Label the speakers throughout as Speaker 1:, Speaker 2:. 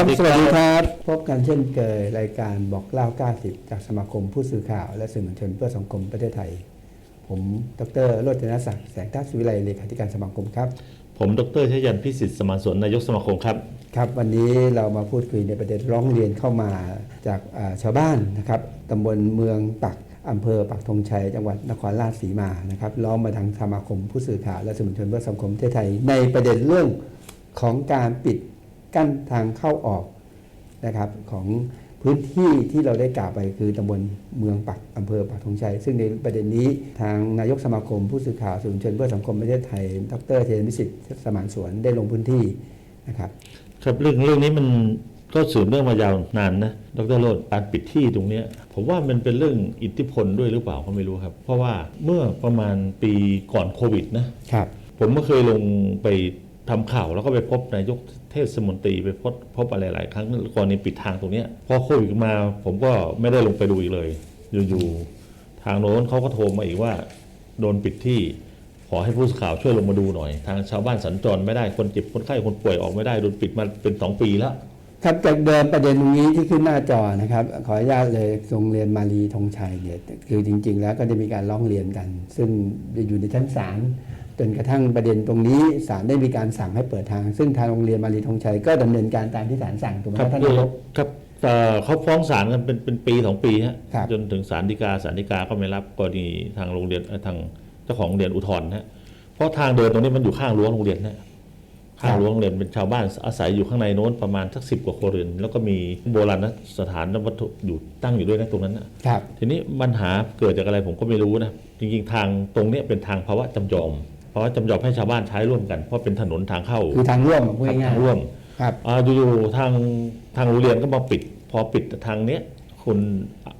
Speaker 1: ครับ
Speaker 2: ส
Speaker 1: ส
Speaker 2: วั
Speaker 1: วั
Speaker 2: ส
Speaker 1: ส
Speaker 2: ดี
Speaker 1: ดี
Speaker 2: ค
Speaker 1: ครับรับ พบกันเช่นเคยรายการบอกเล่า 90 จากสมาคมผู้สื่อข่าว และสื่อมวลชนเพื่อสังคมประเทศไทย ผมดรโรจนศักดิ์แสงทัศน์วิไลเลขาธิการสมาคมครับ
Speaker 2: ผมดรชยันพิสิทธิ์สมานสวนนายกสมาคมครับ
Speaker 1: ครับวันนี้เรามาพูดคุยในประเด็นร้องเรียนเข้ามาจากอ่าชาวบ้านนะครับตำบลเมืองปักอำเภอปักธงชัยจังหวัดนครราชสีมานะครับล้อมมาทางสมาคมผู้สื่อข่าวและสื่อมวลชนเพื่อสังคมประเทศไทย ในประเด็นเรื่องของการปิด กั้นทางเข้าออกนะครับของพื้นที่ที่เราได้กล่าวไปคือตำบลเมืองปักอำเภอปักธงชัย ซึ่งในประเด็นนี้ทางนายกสมาคมผู้สื่อข่าวสื่อมวลชนเพื่อสังคมประเทศไทย ดรเทนวิสิทธิ์สมานสวนได้ลงพื้นที่นะครับ
Speaker 2: ครับเรื่องเรื่องนี้มันก็สืบเรื่องมายาวนานนะดรโรดการปิดที่ตรงเนี้ยผมว่ามันเป็นเรื่องอิทธิพลด้วยหรือเปล่าก็ไม่รู้ครับ เพราะว่าเมื่อประมาณปีก่อนโควิดนะครับผมก็เคยลงไปทำข่าวแล้วก็ไปพบนายกเท เทศมนตรีไปพบพบอะไรหลายครั้งกรณีปิดทางตรงนี้พอโควิดมาผมก็ไม่ได้ลงไปดูอีกเลย อยู่ๆทางโน้นเขาก็โทรมาอีกว่า โดนปิดที่ขอให้ผู้สื่อข่าวช่วยลงมาดูหน่อย ทางชาวบ้านสัญจรไม่ได้คนเจ็บคนไข้คนป่วยออกไม่ได้โดนปิดมาเป็นสองปีแล้ว
Speaker 1: ครับจากเดิมประเด็นตรงนี้ที่ขึ้นหน้าจอนะครับ ขออนุญาตเลยโรงเรียนมารีธงชัยเนี่ยคือจริง ๆ แล้วก็ได้มีการร้องเรียนกัน ซึ่งอยู่ในชั้นศาล จนกระทั่งประเด็นตรงนี้ศาลได้มีการสั่งให้เปิดทาง ซึ่งทางโรงเรียนมารีธงชัยก็ดำเนินการตามที่ศาลสั่งถูกไหม
Speaker 2: ครับ
Speaker 1: ท่านนายก
Speaker 2: ครับเอ่อเขาฟ้องศาลกันเป็นเป็นปีสองปีฮะ
Speaker 1: ครับ
Speaker 2: จนถึงศาลฎีกาศาลฎีกาก็ไม่รับกรณีทางโรงเรียนเอ่อทางเจ้าของโรงเรียนอุทธรณ์ฮะเพราะทางเดินตรงนี้มันอยู่ข้างรั้วโรงเรียนนะข้างรั้วโรงเรียนเป็นชาวบ้านอาศัยอยู่ข้างในโน้นประมาณสักสิบกว่าครัวเรือนแล้วก็มีโบราณสถานวัตถุอยู่ตั้งอยู่ด้วยนะตรงนั้นนะ
Speaker 1: ครับ
Speaker 2: ทีนี้ปัญหาเกิดจากอะไรผมก็ไม่รู้นะจริงๆทางตรงเนี้ยเป็นทางภาวะจำยอม ภาวะจำยอมให้ชาวบ้านใช้ร่วมกันเพราะเป็นถนนทางเข้า
Speaker 1: คือทางร่วมพูดง่าย
Speaker 2: ทางร่วม
Speaker 1: ๆครับ
Speaker 2: อ่าอยู่ๆทางทางโรงเรียนก็มาปิด พอปิดทางเนี้ยคุณ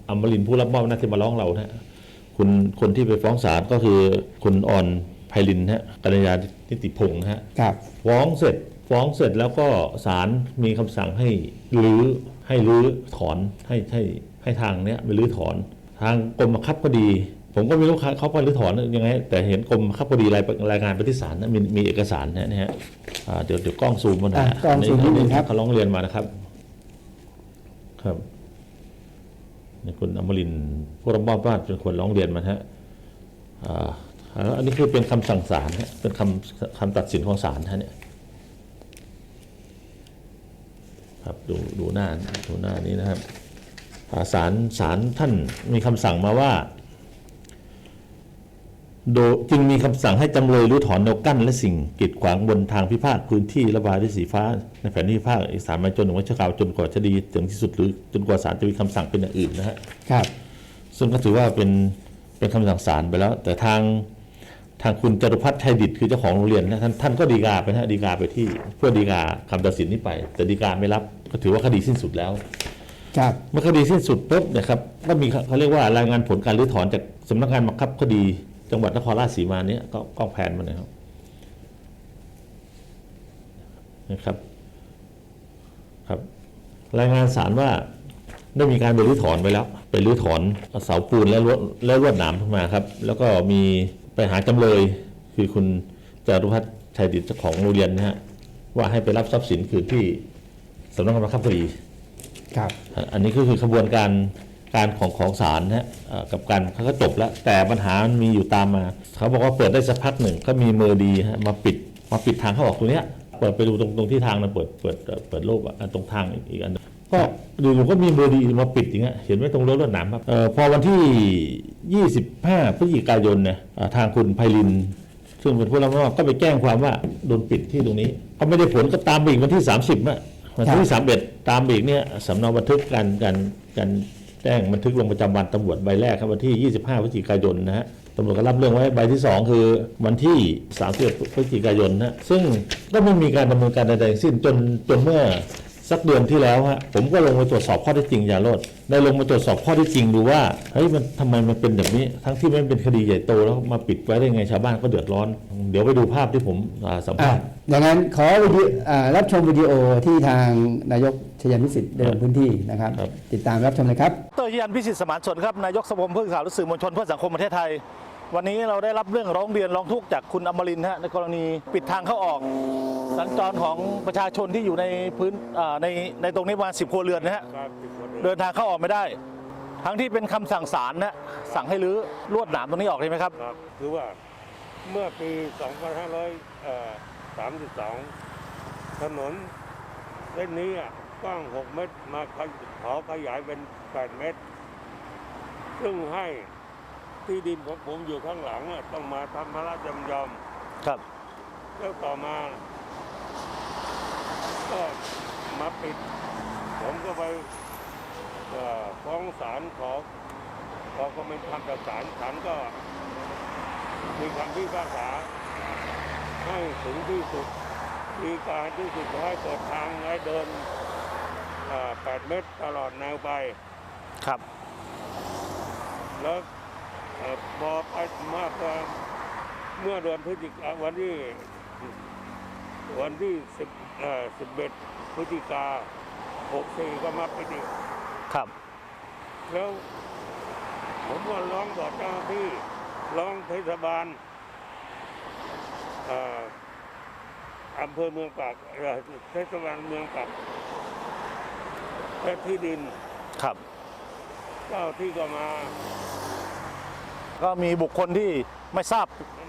Speaker 2: อมรินทร์ผู้รับมอบหน้าที่มาร้องเรานะคุณคนที่ไปฟ้องศาลก็คือคุณอ่อนไพลินฮะกัญญานิติพงศ์ฮะ
Speaker 1: ครับ
Speaker 2: ฟ้องเสร็จฟ้องเสร็จแล้วก็ศาลมีคำสั่งให้รื้อให้รื้อถอนให้ให้ให้ทางเนี้ยไปรื้อถอน ทางกรมบังคับคดี ผมก็ไม่รู้เขาเขาไปรื้อถอนยังไง แต่เห็นกรมบังคับคดีรายรายงานไปที่ศาลนะมีมีเอกสารนะนะฮะอ่าเดี๋ยวเดี๋ยวกล้องซูมมาหน่อย
Speaker 1: อะกล้องซูมนิดนึงครับ
Speaker 2: เขาร้องเรียนมานะครับ ครับนี่คุณอมรินทร์ผู้รับมอบบ้านเป็นคนร้องเรียนมาฮะอ่าแล้วอันนี้คือเป็นคำสั่งศาลฮะเป็นคำคำตัดสินของศาลฮะเนี่ยครับดูดูหน้าดูหน้านี้นะครับอ่าศาลศาลท่านมีคำสั่งมาว่า โดยจึงมีคำสั่งให้จำเลยรื้อถอนแนวกั้นและสิ่งกีดขวางบนทางพิพาทพื้นที่ระบายด้วยสีฟ้าในแผนที่พิพาทเอกสารมาจนถึงวัชกาวจนกว่าจะดีถึงที่สุดหรือจนกว่าศาลจะมีคำสั่งเป็นอย่างอื่นนะฮะ
Speaker 1: ครับ
Speaker 2: ซึ่งก็ถือว่าเป็นเป็นคำสั่งศาลไปแล้ว แต่ทางทางคุณจตุพัฒน์ชัยดิตคือเจ้าของโรงเรียนนะท่านท่านก็ดีกาไปนะฮะดีกาไปที่เพื่อดีกาคำตัดสินนี้ไป แต่ดีกาไม่รับก็ถือว่าคดีสิ้นสุดแล้ว
Speaker 1: ครับ
Speaker 2: เมื่อคดีสิ้นสุดปุ๊บนะครับก็มีเขาเรียกว่ารายงานผลการรื้อถอนจากสำนักงานบังคับคดี จังหวัดนครราชสีมาเนี้ยก็ก็แผนมานะครับนะครับ ครับ รายงานสารว่าได้มีการไปรื้อถอนไปแล้วไปรื้อถอนเสาปูนและลวดและลวดหนามขึ้นมาครับ แล้วก็มีไปหาจำเลยคือคุณจารุพัฒน์ชัยดิตเจ้าของโรงเรียนนะฮะว่าให้ไปรับทรัพย์สินคืนที่สำนักงานบังคับคดี
Speaker 1: ครับ
Speaker 2: อันนี้ก็คือขบวนการ การของของศาลนะฮะเอ่อกับการเขาก็จบแล้ว แต่ปัญหามันมีอยู่ตามมา เขาบอกว่าเปิดได้สักพักหนึ่งก็มีเมอร์ดีฮะมาปิดมาปิดทางเข้าออกตรงเนี้ยเปิดไปดูตรงตรงที่ทางนะเปิดเปิดเอ่อเปิดโลกอะตรงทางอีกอีกอันหนึ่งก็ดูๆก็มีเมอร์ดีมาปิดอย่างเงี้ยเห็นไหมตรงรถรถหนามครับเอ่อพอวันที่ 25 พฤศจิกายนเนี่ยอ่าทางคุณไพลินซึ่งเป็นผู้รับมอบก็ไปแจ้งความว่าโดนปิดที่ตรงนี้ก็ไม่ได้ผลก็ตามไปอีกวันที่ 30อะวันที่ 31 ตามไปอีกเนี่ยสำเนาบันทึกการการการ แจ้งบันทึกลงประจำวันตำรวจใบแรกครับวันที่ 25พฤศจิกายนนะฮะตำรวจก็รับเรื่องไว้ใบที่ 2 คือวันที่31พฤศจิกายนนะฮะซึ่งก็ไม่มีการดำเนินการใดๆสิ้นจนจนเมื่อสักเดือนที่แล้วฮะผมก็ลงไปตรวจสอบข้อท็จจริงอย่าโลดได้ลงมาตรวจสอบข้อท็จจริงดูว่าเฮ้ยมันทำไมมันเป็นแบบนี้ ทั้งที่ไม่เป็นคดีใหญ่โตแล้วมาปิดไว้ได้ไงชาวบ้านก็เดือดร้อน เดี๋ยวไปดูภาพที่ผมสัมภาษณ์
Speaker 1: ดังนั้นขอรับชมวิดีโอที่ทางนายก ชยันวิสิทธิ์ได้ลงพื้นที่นะครับ ติดตามรับชมเลยครับ
Speaker 3: ดรยันพิสิทธิ์สมานชนครับนายกสมาคมผู้สื่อข่าวและสื่อมวลชนเพื่อสังคมประเทศไทย วันนี้เราได้รับเรื่องร้องเรียนร้องทุกข์จากคุณอมรินทร์ฮะในกรณีปิดทางเข้าออก สัญจรของประชาชนที่อยู่ในพื้นอ่าในในตรงนี้ประมาณสิบครัวเรือนนะฮะ
Speaker 4: ครับสิบคน
Speaker 3: เดินทางเข้าออกไม่ได้ ทั้งที่เป็นคำสั่งศาลนะสั่งให้รื้อลวดหนามตรงนี้ออกใช่ไหมครับ
Speaker 4: ครับคือว่าเมื่อปี 2532 ถนนเส้นนี้อะ กว้าง 6 เมตร มาขอขยายเป็น 8 เมตร ซึ่งให้ที่ดินของผมอยู่ข้างหลังอะต้องมาทำพระราชจำยอม
Speaker 3: ครับ
Speaker 4: แล้วต่อมา ก็มาปิด ผมก็ไปเอ่อฟ้องศาลขอขอความเป็นธรรมจากศาลศาลก็มีคำพิพากษาให้ถึงที่สุดมีการที่สุดขอให้เปิดทางให้เดิน เอ่อ8เมตรตลอดแนวไป
Speaker 3: ครับ
Speaker 4: แล้วเอ่อพอไปมากกว่าเมื่อเดือนพฤศจิกาวันที่วันที่สิบเอ่อสิบเอ็ดพฤศจิกาหกสี่ก็มาไปอีก
Speaker 3: ครับ
Speaker 4: แล้วผมก็ร้องบอกเจ้าหน้าที่ร้องเทศบาลเอ่ออำเภอเมืองปากเอ่อเทศบาลเมืองปาก และที่ดิน
Speaker 3: ครับ
Speaker 4: เจ้าที่ก็มา
Speaker 3: ก็มีบุคคลที่ไม่ทราบ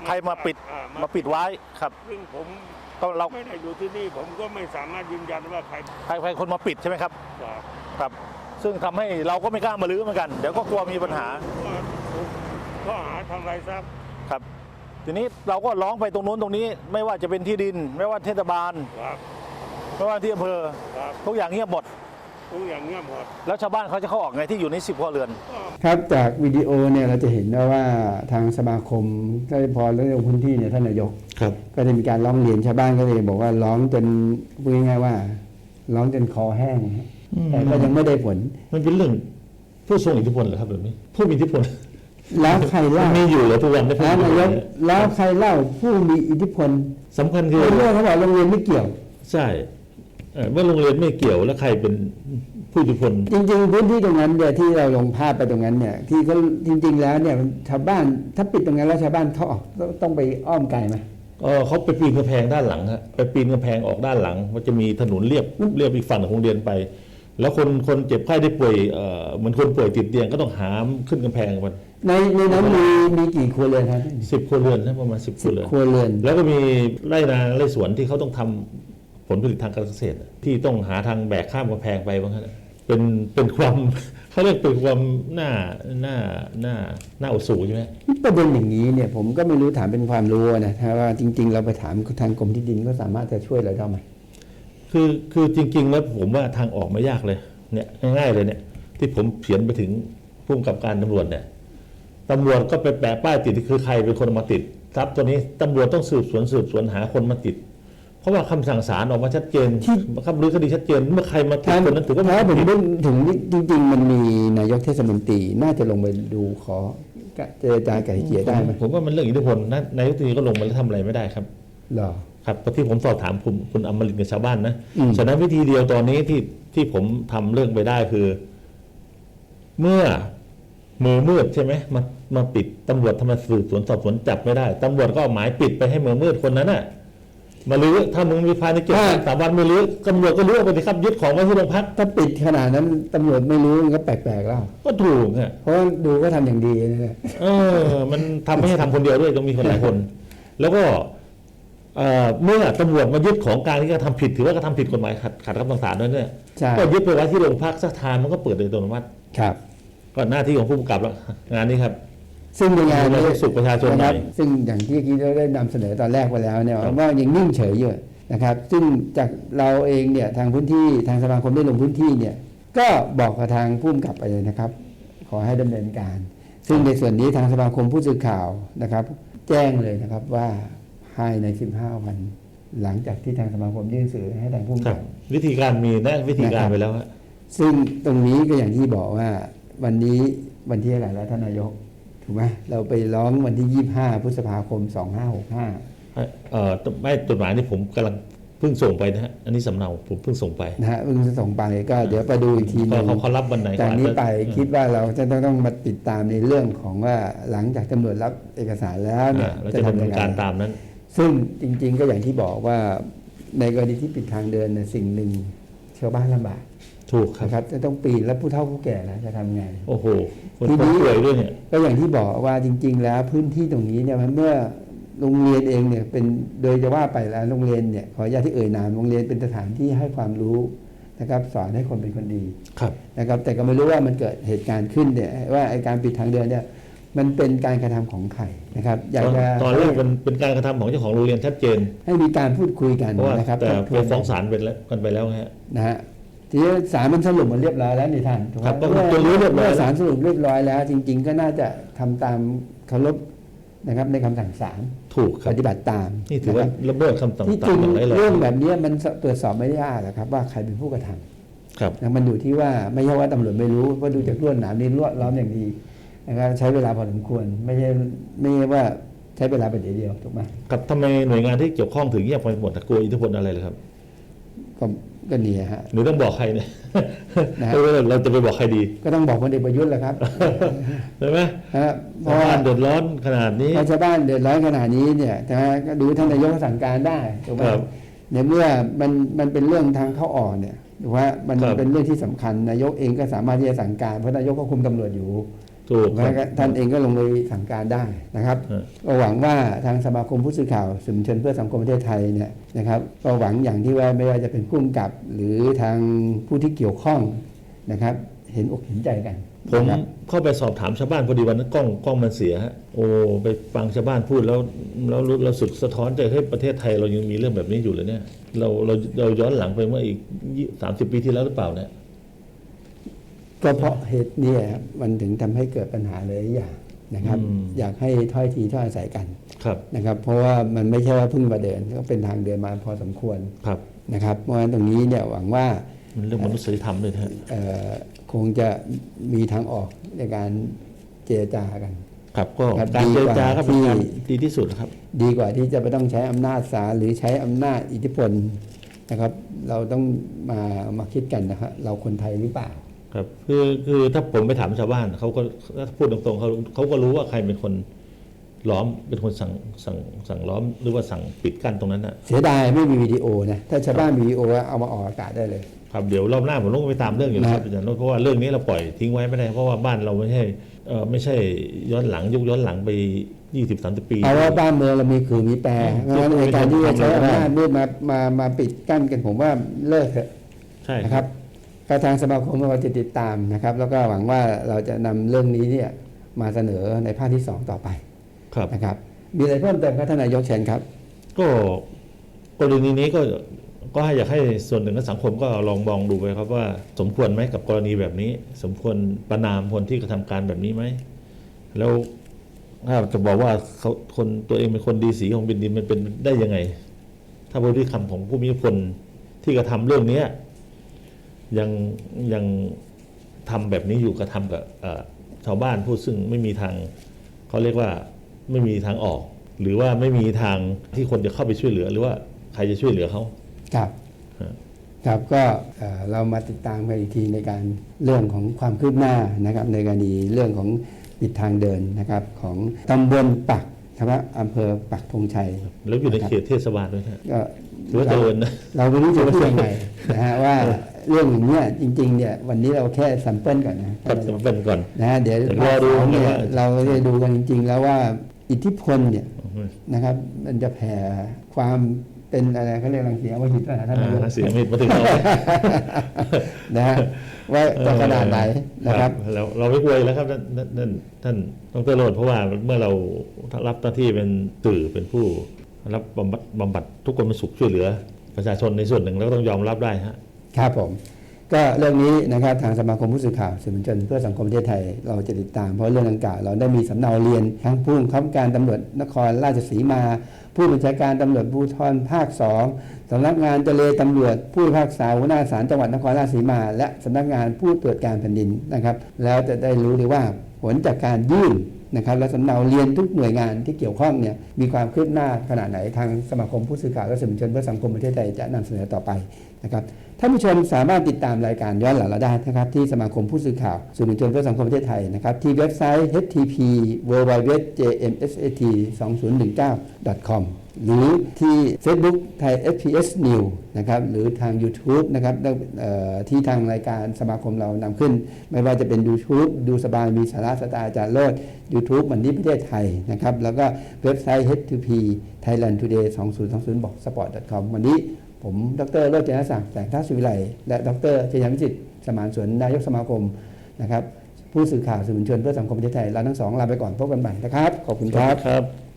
Speaker 3: ใครมาปิด
Speaker 4: อ่ามา
Speaker 3: มาปิดไว้ครับ
Speaker 4: ซึ่งผม
Speaker 3: ก็เรา
Speaker 4: ไม่ได้อยู่ที่นี่ ผมก็ไม่สามารถยืนยันว่าใคร
Speaker 3: ใครใครคนมาปิดใช่ไหมครับ
Speaker 4: บอก
Speaker 3: ครับ ซึ่งทำให้เราก็ไม่กล้ามาลื้อเหมือนกันเดี๋ยวก็กลัวมีปัญหา
Speaker 4: ก็ถูกข้อหาทำไรทรัพย์
Speaker 3: ครับ ทีนี้เราก็ร้องไปตรงนู้นตรงนี้ ไม่ว่าจะเป็นที่ดิน ไม่ว่าเทศบาล
Speaker 4: ครับ
Speaker 3: ไม่ว่าที่อำเภอ
Speaker 4: ครับ
Speaker 3: ทุกอย่างเงียบหมด
Speaker 4: ทุกอย่างเงียบหมด
Speaker 3: แล้วชาวบ้านเขาจะเข้าออกไงที่อยู่ในสิบครัวเรือน
Speaker 4: ก็
Speaker 1: ครับจากวิดีโอเนี่ยเราจะเห็นได้ว่าทางสมาคมได้พอแล้วลงพื้นที่เนี่ยท่านนายก
Speaker 2: ครับ
Speaker 1: ก็ได้มีการร้องเรียนชาวบ้านก็เลยบอกว่าร้องจนพูดง่ายๆว่า ร้องจนคอแห้งฮะ
Speaker 2: อืม
Speaker 1: แต่ก็ยังไม่ได้ผล
Speaker 2: มันเป็นเรื่องผู้ทรงอิทธิพลเหรอครับแบบนี้ ผู้มีอิทธิพล
Speaker 1: แล้วใคร
Speaker 2: มั
Speaker 1: เล่าน
Speaker 2: มีอยู่เหรอทุกวันได้ผู้
Speaker 1: นะ
Speaker 2: มีอิท
Speaker 1: นา
Speaker 2: ธิพ
Speaker 1: ย
Speaker 2: ล
Speaker 1: ก
Speaker 2: เนี่ย
Speaker 1: แล้วใครเล่าผู้มีอิทธิพล
Speaker 2: สำคัญคือ
Speaker 1: ในเรื่องเขาบอกโรงเรียนไม่เกี่ยว
Speaker 2: ใช่ เอ่อเมื่อโรงเรียนไม่เกี่ยวแล้วใครเป็นผู้อิทธิพล
Speaker 1: จริงๆพื้นที่ตรงนั้นเนี่ยที่เราลงภาพไปตรงนั้นเนี่ยที่เขาจริง ๆ แล้วเนี่ยชาวบ้านถ้าปิดตรงนั้นแล้วชาวบ้านเขาออกต้องต้องไปอ้อมไกลไหม
Speaker 2: เออเขาไปปีนกำแพงด้านหลังฮะไปปีนกำแพงออกด้านหลัง มันจะมีถนนเรียบเรียบอีกฝั่งของโรงเรียนไป แล้วคนคนเจ็บไข้ได้ป่วยเอ่อเหมือนคนป่วยติดเตียงก็ต้องหามขึ้นกำแพงมัน
Speaker 1: ในในนั้นมีมีกี่ครัวเรือนครับ
Speaker 2: สิบครัวเรือนนะประมาณสิบครั
Speaker 1: สิ
Speaker 2: ว
Speaker 1: บ
Speaker 2: เรือน
Speaker 1: ครัวเรือน
Speaker 2: แล้วก็มีไร่นาไร่สวนที่เขาต้องทำ ผลผลิตทางการเกษตร ที่ต้องหาทางแบกข้ามกำแพงไปว่างั้นเป็นเป็นความเขาเรียกเป็นความน่าน่าน่าน่าอดสูใช่ไหม
Speaker 1: ประเด็นอย่างนี้เนี่ยผมก็ไม่รู้ถามเป็นความรู้นะถ้าว่าจริง ๆ เราไปถามทางกรมที่ดินก็สามารถจะช่วยเราได้ไหม
Speaker 2: คือคือจริง ๆ แล้วผมว่าทางออกไม่ยากเลยเนี่ยง่ายๆเลยเนี่ยที่ผมเขียนไปถึงผู้กำกับการตำรวจเนี่ยตำรวจก็ไปแปะป้ายติดคือใครเป็นคนเอามาติดทรัพย์ตัวนี้ตำรวจต้องสืบสวนสืบสวนหาคนมาติด เพราะว่าคำสั่งศาลออกมาชัดเจนคำรื้อคดีชัดเจนเมื่อใครมาติดคนนั้นถือว่า
Speaker 1: ถ้าผม
Speaker 2: ผิด
Speaker 1: นึกถึงจริงๆ มันมีนายกเทศมนตรีน่าจะลงไปดูขอเจรจาไก่เกลี่ยได้ไหม
Speaker 2: ผมว่ามันเรื่องอิทธิพลนะนายกรัฐมนตรีก็ลงมาแล้วทำอะไรไม่ได้ครับ
Speaker 1: หรอ
Speaker 2: ครับเพราะที่ผมสอบถามคุณคุณอมรินทร์กับชาวบ้านนะ
Speaker 1: อืม
Speaker 2: ฉะนั้นวิธีเดียวตอนนี้ที่ที่ผมทำเรื่องไปได้คือ เมื่อมือมืดใช่ไหมมามาปิดตำรวจทำไมสืบสวนสอบสวนจับไม่ได้ตำรวจก็เอาหมายปิดไปให้มือมืดคนนั้นน่ะ มาลื้อถ้ามึงมีภายในเจ็ดวันสามวันไม่ลื้อตำรวจก็ลื้อไปสิครับยึดของไว้ที่โรงพัก
Speaker 1: ถ้าปิดขนาดนั้นตำรวจไม่รู้มันก็แปลกๆแล้ว
Speaker 2: ก็ถูกอะ
Speaker 1: เพราะว่าดูก็ทำอย่างดีนะเนี่ย
Speaker 2: เออ มันทำไม่ใช่ทำคนเดียวด้วยต้องมีคนหลายคน แล้วก็เอ่อเมื่อตำรวจมายึดของกลางที่กระทำผิดถือว่ากระทำผิดกฎหมายขัดขัดคำสั่งศาลด้วยเนี่ย
Speaker 1: ใช่
Speaker 2: ก็ยึดไปไว้ที่โรงพักสักทานมันก็เปิดโดยอัตโนมัติ
Speaker 1: ครับ
Speaker 2: ก็หน้าที่ของผู้กำกับแล้วงานนี้ครับ
Speaker 1: ซึ่งในงาน
Speaker 2: ดูแลสุขประชาชนหน่อยะ
Speaker 1: ครับ ซึ่งอย่างที่เมื่อกี้เราได้นำเสนอตอนแรกไปแล้วเนี่ยว่ายังนิ่งเฉยอยู่นะครับ ซึ่งจากเราเองเนี่ยทางพื้นที่ทางสมาคมได้ลงพื้นที่เนี่ยก็บอกกับทางผู้กำกับไปเลยนะครับ ขอให้ดำเนินการ ซึ่งในส่วนนี้ทางสมาคมผู้สื่อข่าวนะครับ แจ้งเลยนะครับว่าภายใน 15 วัน หลังจากที่ทางสมาคมยื่นสื่อให้ทางผู้กำ
Speaker 2: ครั
Speaker 1: กั
Speaker 2: บบวิธีการมีนะวิธีการ
Speaker 1: นะครับ
Speaker 2: ไปแล้วฮะ
Speaker 1: ซึ่งตรงนี้ก็อย่างที่บอกว่าวันนี้วันที่อะไรแล้วท่านนายก ถูกไหมเราไปร้องวันที่ 25 พฤษภาคม 2565
Speaker 2: เอ่อไม่จดหมายนี่ผมกำลังเพิ่งส่งไปนะฮะอันนี้สำเนาผมเพิ่งส่งไป
Speaker 1: นะฮะเพิ่งจะส่งไปก็เดี๋ยวไปดูอีกทีห
Speaker 2: ก็
Speaker 1: นึง
Speaker 2: เขาเขารับวันไหน
Speaker 1: จากนี้ไป
Speaker 2: ก็อาจจะ
Speaker 1: คิดว่าเราจะต้องต้องมาติดตามในเรื่องของว่าหลังจากตำรวจรับเอกสารแล้วเนี่
Speaker 2: อ่ายเราจะดำเนินการตามนั้น
Speaker 1: ซึ่งจริงๆก็อย่างที่บอกว่าในกรณีที่ปิดทางเดินเนี่ยสิ่งหนึ่งชาวบ้านลำบาก
Speaker 2: ถูกครับ
Speaker 1: นะครับจะต้องปีนแล้วผู้เฒ่าผู้แก่นะจะทำไง
Speaker 2: โอ้โหคน
Speaker 1: ที
Speaker 2: คน
Speaker 1: นี้
Speaker 2: ป่วยด้วยเนี่ย
Speaker 1: ก็อย่างที่บอกว่าจริง ๆ แล้วพื้นที่ตรงนี้เนี่ยมันเมื่อโรงเรียนเองเนี่ยเป็นโดยจะว่าไปแล้วโรงเรียนเนี่ยขออนุญาตที่เอ่ยนามโรงเรียนเป็นสถานที่ให้ความรู้นะครับสอนให้คนเป็นคนดี
Speaker 2: ครับ
Speaker 1: นะครับ แต่ก็ไม่รู้ว่ามันเกิดเหตุการณ์ขึ้นเนี่ยว่าไอการปิดทางเดินเนี่ยมันเป็นการกระทำของใครนะครับ อยาก
Speaker 2: ตอน
Speaker 1: จะ
Speaker 2: ตอนแรกมันเป็นการกระทำของเจ้าของโรงเรียนชัดเจน
Speaker 1: ให้มีการพูดคุยกัน
Speaker 2: เพราะว่า
Speaker 1: นะครับ
Speaker 2: แต่
Speaker 1: ทบท
Speaker 2: ไป
Speaker 1: วน
Speaker 2: ฟ้องศาลไปแล้วกันไปแล้วฮะ
Speaker 1: นะฮะ ทีนี้ศาลมันสรุปมันเรียบร้อยแล้วนี่ท่านถูกไหม
Speaker 2: ครับก็
Speaker 1: เมื่อ
Speaker 2: จนรู้เรียบร้อย
Speaker 1: เมื่อ
Speaker 2: แล้ว
Speaker 1: ศาลสรุปเรียบร้อยแล้ว จริง ๆ ก็น่าจะทำตามเคารพนะครับในคำสั่งศาล
Speaker 2: ถูกครั
Speaker 1: ป
Speaker 2: บ
Speaker 1: ฏิบัติตาม
Speaker 2: นี่ถือว่าะ
Speaker 1: ครับ
Speaker 2: ละเมิดคำสั่ง
Speaker 1: ที่
Speaker 2: ศา
Speaker 1: จริ
Speaker 2: ล
Speaker 1: ง
Speaker 2: อย่างไรายแรง
Speaker 1: เรื่องแบบนี้มันตรวจสอบไม่ได้ยากหรอกครับ ว่าใครเป็นผู้กระทำ
Speaker 2: ครับ
Speaker 1: นะมันอยู่ที่ว่าไม่ใช่ว่าตำรวจไม่รู้เพราะดูจากลวดหนามนี่ลวดล้อมอย่างดีนะครับใช้เวลาพอสมควรไม่ใช่ไม่ใช่ว่าใช้เวลาไปเดี๋ยวเดียวถูกไหม
Speaker 2: ครับทำไมหน่วยงานที่เกี่ยวข้องถึงเงียบไปหมดอะกลัวอิทธิพลอะไรเลยครับ
Speaker 1: ก็ก็นี่ฮะ
Speaker 2: หรือต้องบอกใครเนี่ย
Speaker 1: นะฮะ
Speaker 2: เออเราจะไปบอกใครดี
Speaker 1: ก็ต้องบอกพลเอกประยุทธ์แหละครับ
Speaker 2: ใช่ไหม
Speaker 1: นะฮะเพ
Speaker 2: ชาว
Speaker 1: ราะว่า
Speaker 2: บ้านเดือดร้อนขนาดนี้
Speaker 1: พอชาวบ้านเดือดร้อนขนาดนี้เนี่ยนะฮะก็ดูท่านนายกสั่งการได้ถูกไหม
Speaker 2: ครับ
Speaker 1: ในเมื่อมันมันเป็นเรื่องทางเข้าออกเนี่ยถูกไหมมัน
Speaker 2: ครับ
Speaker 1: เป็นเรื่องที่สำคัญนายกเองก็สามารถที่จะสั่งการเพราะนายกก็คุมตำรวจอยู่
Speaker 2: ถูกค
Speaker 1: แล้
Speaker 2: รั
Speaker 1: ว
Speaker 2: บ
Speaker 1: ก็ท่านเองก็ลงไปสั่งการได้นะครับ
Speaker 2: ฮะ
Speaker 1: ก็หวังว่าทางสมาคมผู้สื่อข่าวสื่อมวลชนเพื่อสังคมประเทศไทยเนี่ยนะครับก็หวังอย่างที่ว่าไม่ว่าจะเป็นผู้กำกับหรือทางผู้ที่เกี่ยวข้องนะครับ เห็นอกเห็นใจกัน
Speaker 2: ผม
Speaker 1: นะครับ
Speaker 2: เข้าไปสอบถามชาวบ้านพอดีวันนั้นกล้องกล้องมันเสียฮะโอ้ไปฟังชาวบ้านพูดแล้วแล้วรู้เราสุดสะท้อนใจให้ยประเทศไทยเรายังมีเรื่องแบบนี้อยู่เลยเนี่ย เราเราเราย้อนหลังไปเมื่ออีกสามสิบปีที่แล้วหรือเปล่าเนี่ย
Speaker 1: ก็เพราะเหตุนี้ครับมันถึงทำให้เกิดปัญหาหลายอย่างนะครับ
Speaker 2: อืม
Speaker 1: อยากให้ถ้อยทีถ้อยอาศัยกัน
Speaker 2: ครับ
Speaker 1: นะครับ เพราะว่ามันไม่ใช่ว่าเพิ่งมาเดินก็เป็นทางเดินมาพอสมควร
Speaker 2: ครับ
Speaker 1: นะครับ เพราะฉะนั้นตรงนี้เนี่ยหวังว่า
Speaker 2: มันเรื่องมนุษยธรรมด้วยนะฮะ
Speaker 1: เอ่อคงจะมีทางออกในการเจรจากัน
Speaker 2: ครับก็
Speaker 1: ครับ
Speaker 2: การเจรจาก็เป็น
Speaker 1: ดีกว่า
Speaker 2: การ
Speaker 1: ที่
Speaker 2: ดีที่สุดนะครับ
Speaker 1: ดีกว่าที่จะไปต้องใช้อำนาจศาลหรือใช้อำนาจอิทธิพลนะครับ เราต้องมามาคิดกันนะครับเราคนไทยหรือเปล่า
Speaker 2: ครับคือคือถ้าผมไปถามชาวบ้านเขาก็ถ้าพูดตรงๆเขาเขาก็รู้ว่าใครเป็นคนล้อมเป็นคนสั่งสั่งสั่งล้อมหรือว่าสั่งปิดกั้นตรงนั้นนะ
Speaker 1: เสียดายไม่มีวิดีโอนะถ้าชาวบ้านมีวิดีโอเอามาออกอากาศได้เลย
Speaker 2: ครับเดี๋ยวรอบหน้าผมต้องไปตามเรื่องอยู่แล้วครับ
Speaker 1: นะ
Speaker 2: อาจารย์โนชเพราะว่าเรื่องนี้เราปล่อยทิ้งไว้ไม่ได้เพราะว่าบ้านเราไม่ใช่เออไม่ใช่ย้อนหลังยุคย้อนหลังไปยี่สิบสามสิบปี
Speaker 1: เอาว่าบ้านเมืองเรามีขื่อมีแปร
Speaker 2: อืม
Speaker 1: เพราะฉะนั้นในการที่จะใช้อำนาจมืดมามามาปิดกั้นกันผมว่าเลิกเถอะ
Speaker 2: ใช่
Speaker 1: นะครับ ก็ทางสมาคมเราจะติดตามนะครับ แล้วก็หวังว่าเราจะนำเรื่องนี้เนี่ยมาเสนอในภาคที่สองต่อไป
Speaker 2: ครับ
Speaker 1: นะครับ มีอะไรเพิ่มเติมครับท่านนายกเชิญครับ
Speaker 2: ก็กรณีนี้ก็ก็ให้อยากให้ส่วนหนึ่งของสังคมก็ลองมองดูไปครับว่า สมควรไหมกับกรณีแบบนี้ สมควรประนามคนที่กระทำการแบบนี้ไหมแล้วถ้าจะบอกว่าเขาคนตัวเองเป็นคนดีสีของเป็นดินมันเป็นได้ยังไง ถ้าพฤติกรรมของผู้มีอิทธิพลที่กระทำเรื่องเนี้ย ยังยังทำแบบนี้อยู่กระทำกับเอ่อชาวบ้านผู้ซึ่งไม่มีทางเขาเรียกว่าไม่มีทางออก หรือว่าไม่มีทางที่คนจะเข้าไปช่วยเหลือ หรือว่าใครจะช่วยเหลือเขา
Speaker 1: ครับ
Speaker 2: ฮะ
Speaker 1: ครับก็เอ่อเรามาติดตามกันอีกทีในการเรื่องของความคืบหน้านะครับ ในกรณีเรื่องของปิดทางเดินนะครับ ของตำบลปักนะครับอำเภอปักธงชัย
Speaker 2: แล้วอยู่ในเขตเทศบาลด้วยนะ
Speaker 1: ก็
Speaker 2: หรือว่าเจริญนะ
Speaker 1: เราไม่รู้จะพูดยังไง นะฮะว่าเรื่องอย่างเนี้ยจริงๆเนี่ยวันนี้เราแค่สัมเปิลก่อนนะ
Speaker 2: ก็จะเป็นก่อน
Speaker 1: นะฮะเดี๋ยว
Speaker 2: เดี๋ยวรอดู
Speaker 1: ภาคสงเนี่ย
Speaker 2: ว่า
Speaker 1: เราจะดูกันจริง ๆ แล้วว่าอิทธิพลเนี่ยนะครับ มันจะแผ่ความเป็นอะไรเขาเรียกรังสีอำมหิตนะท่านนายก
Speaker 2: อ่าเสียงมิดมาถึงเรา
Speaker 1: นะฮะว่าจะขนาดไหนนะครับ
Speaker 2: เราเราไม่กลัวอยู่แล้วครับท่านท่านท่านท่านดรโรดเพราะว่าเมื่อเรารับหน้าที่เป็นสื่อเป็นผู้รับบำบัดบำบัดทุกคนเป็นสุขช่วยเหลือ ประชาชนในส่วนหนึ่งแล้วก็ต้องยอมรับได้ฮะ
Speaker 1: ครับผม ก็เรื่องนี้นะครับทางสมาคมผู้สื่อข่าวสื่อมวลชนเพื่อสังคมประเทศไทยเราจะติดตาม เพราะเรื่องดังกล่าวเราได้มีสำเนาเรียนทั้งผู้บังคับการตำรวจนครราชสีมา ผู้บัญชาการตำรวจภูธรภาคสองสำนักงานเจรตำรวจผู้พิพากษาหัวหน้าศาลจังหวัดนครราชสีมา และสำนักงานผู้ตรวจการแผ่นดินนะครับ แล้วจะได้รู้เลยว่าผลจากการยื่น นะครับและสำเนาเรียนทุกหน่วยงานที่เกี่ยวข้องเนี่ยมีความคืบหน้าขนาดไหนทางสมาคมผู้สื่อข่าวและสื่อมวลชนเพื่อสังคมประเทศไทยจะนำเสนอต่อไปนะครับท่านผู้ชมสามารถติดตามรายการย้อนหลังเราได้นะครับที่สมาคมผู้สื่อข่าวสื่อมวลชนเพื่อสังคมประเทศไทยนะครับที่เว็บไซต์ http www.jmsat 2019 com หรือที่ Facebook ไทย FPS New นะครับหรือทาง YouTube นะครับที่ทางรายการสมาคมเรานำขึ้น ไม่ว่าจะเป็น YouTube ดูสบายมีสาระสไตล์อาจารย์โลด YouTube มันนี้ประเทศไทยนะครับแล้วก็เว็บไซต์ h2p thailand today 2020บอก sport com วันนี้ผมดรโรจนศักดิ์แสงทัศน์สุวิไลและดรชยามิจิตสมานสวนนายกสมาคมนะครับผู้สื่อข่าวสื่อมวลชนเพื่อสังคมประเทศไทยเราทั้งสองลาไปก่อนพบกันใหม่นะครับ ขอบคุณ
Speaker 2: ครับ